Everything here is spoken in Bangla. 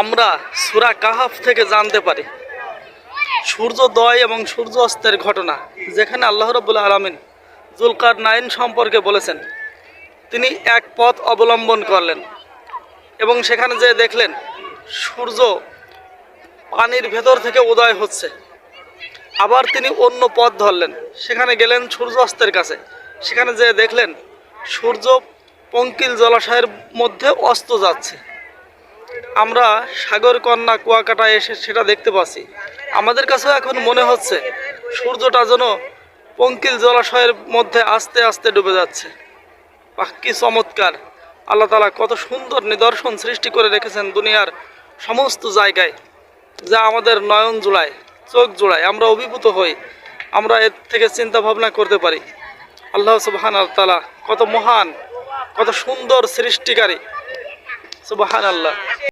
আমরা সুরা কাহাফ থেকে জানতে পারি। সূর্যোদয় এবং সূর্য অস্তের ঘটনা, যেখানে আল্লাহ রবুল্লা আলমিন জুলকার নাইন সম্পর্কে বলেছেন, তিনি এক পথ অবলম্বন করলেন এবং সেখানে যে দেখলেন, সূর্য পানির ভেতর থেকে উদয় হচ্ছে। আবার তিনি অন্য পথ ধরলেন, সেখানে গেলেন সূর্য অস্তের কাছে। সেখানে যে দেখলেন, সূর্য পঙ্কিল জলাশয়ের মধ্যে অস্ত যাচ্ছে। আমরা সাগর, কন্যা, কুয়াকাটা এসে সেটা দেখতে পাচ্ছি। আমাদের কাছেও এখন মনে হচ্ছে সূর্যটা যেন পঙ্কিল জলাশয়ের মধ্যে আস্তে আস্তে ডুবে যাচ্ছে। বাহ, কি চমৎকার। আল্লাহ তালা কত সুন্দর নিদর্শন সৃষ্টি করে রেখেছেন দুনিয়ার সমস্ত জায়গায়, যা আমাদের নয়ন জোড়ায়, চোখ জোড়ায়। আমরা অভিভূত হই, আমরা এর থেকে চিন্তা ভাবনা করতে পারি। আল্লাহ সুবাহান তালা কত মহান, কত সুন্দর সৃষ্টিকারী। সুবাহান আল্লাহ